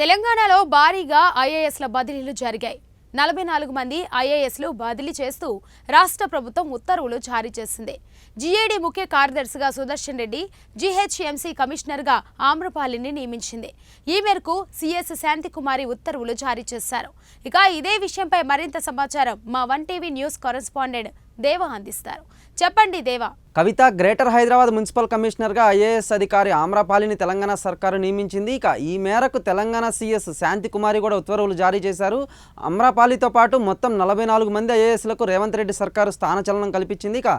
తెలంగాణలో భారీగా ఐఏఎస్ల బదిలీలు జరిగాయి. నలభై నాలుగు మంది ఐఏఎస్లు బదిలీ చేస్తూ రాష్ట్ర ప్రభుత్వం ఉత్తర్వులు జారీ చేసింది. జీఏడీ ముఖ్య కార్యదర్శిగా సుదర్శన్ రెడ్డి జీహెచ్ఎంసీ కమిషనర్గా ఆమ్రపాలిని నియమించింది. ఈ మేరకు సిఎస్ శాంతికుమారి ఉత్తర్వులు జారీ చేశారు. ఇక ఇదే విషయంపై మరింత సమాచారం మా వన్ టీవీ న్యూస్ కరెస్పాండెంట్ దేవ అందిస్తారు. చెప్పండి దేవా. కవిత గ్రేటర్ హైదరాబాద్ మున్సిపల్ కమిషనర్గా ఐఏఎస్ అధికారి ఆమ్రపాలిని తెలంగాణ సర్కారు నియమించింది. ఇక ఈ మేరకు తెలంగాణ సీఎస్ శాంతికుమారి కూడా ఉత్తర్వులు జారీ చేశారు. అమ్రపాలితో పాటు మొత్తం నలభై నాలుగు మంది ఐఏఎస్లకు రేవంత్ రెడ్డి సర్కారు స్థానచలనం కల్పించింది. ఇక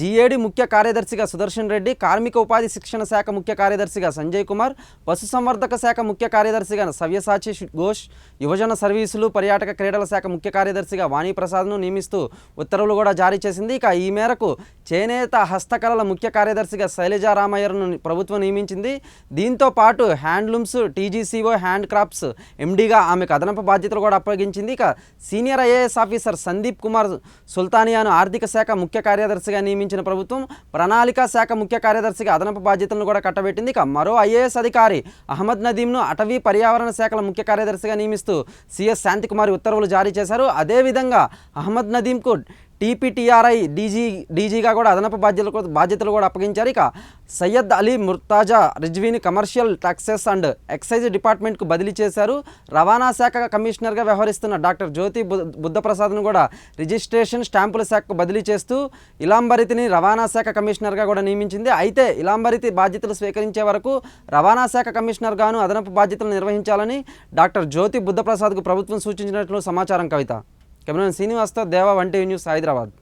జీఏడి ముఖ్య కార్యదర్శిగా సుదర్శన్ రెడ్డి కార్మిక ఉపాధి శిక్షణ శాఖ ముఖ్య కార్యదర్శిగా సంజయ్ కుమార్ పశుసంవర్ధక శాఖ ముఖ్య కార్యదర్శిగా సవ్యసాచి ఘోష్ యువజన సర్వీసులు పర్యాటక క్రీడల శాఖ ముఖ్య కార్యదర్శిగా వాణిప్రసాద్ను నియమిస్తూ ఉత్తర్వులు కూడా జారీ చేసింది. ఇక ఈ మేరకు చేనేత హస్తకళల ముఖ్య కార్యదర్శిగా శైలజ రామయ్యను ప్రభుత్వం నియమించింది. దీంతో పాటు హ్యాండ్లూమ్స్ టీజీసీఓ హ్యాండ్ క్రాఫ్ట్స్ ఎండీగా ఆమెకు అదనపు బాధ్యతలు కూడా అప్పగించింది. ఇక senior IAS officer Sandeep Kumar సుల్తానియాను ఆర్థిక శాఖ ముఖ్య కార్యదర్శిగా నియమించిన ప్రభుత్వం ప్రణాళిక శాఖ ముఖ్య కార్యదర్శిగా అదనపు బాధ్యతలను కూడా కట్టబెట్టింది. ఇక మరో ఐఏఎస్ అధికారి అహ్మద్ నదీంను అటవీ పర్యావరణ శాఖల ముఖ్య కార్యదర్శిగా నియమిస్తూ సిఎస్ శాంతికుమారి ఉత్తర్వులు జారీ చేశారు. అదేవిధంగా అహ్మద్ నదీంకు టీపీటీఆర్ఐ డీజీ డీజీగా కూడా అదనపు బాధ్యతలు బాధ్యతలు కూడా అప్పగించారు. ఇక సయ్యద్ అలీ ముర్తాజా రిజ్వీని కమర్షియల్ టాక్సెస్ అండ్ ఎక్సైజ్ డిపార్ట్మెంట్కు బదిలీ చేశారు. రవాణా శాఖ కమిషనర్గా వ్యవహరిస్తున్న డాక్టర్ జ్యోతి బుద్ధప్రసాద్ను కూడా రిజిస్ట్రేషన్ స్టాంపుల శాఖకు బదిలీ చేస్తూ ఇలాంబరితిని రవాణా శాఖ కమిషనర్గా కూడా నియమించింది. అయితే ఇలాంబరితి బాధ్యతలు స్వీకరించే వరకు రవాణా శాఖ కమిషనర్గాను అదనపు బాధ్యతలు నిర్వహించాలని డాక్టర్ జ్యోతి బుద్ధప్రసాద్కు ప్రభుత్వం సూచించినట్లు సమాచారం కవిత. కెమెరామెన్ శ్రీనివాస్తో దేవా వన్ టీవీ న్యూస్ హైదరాబాద్.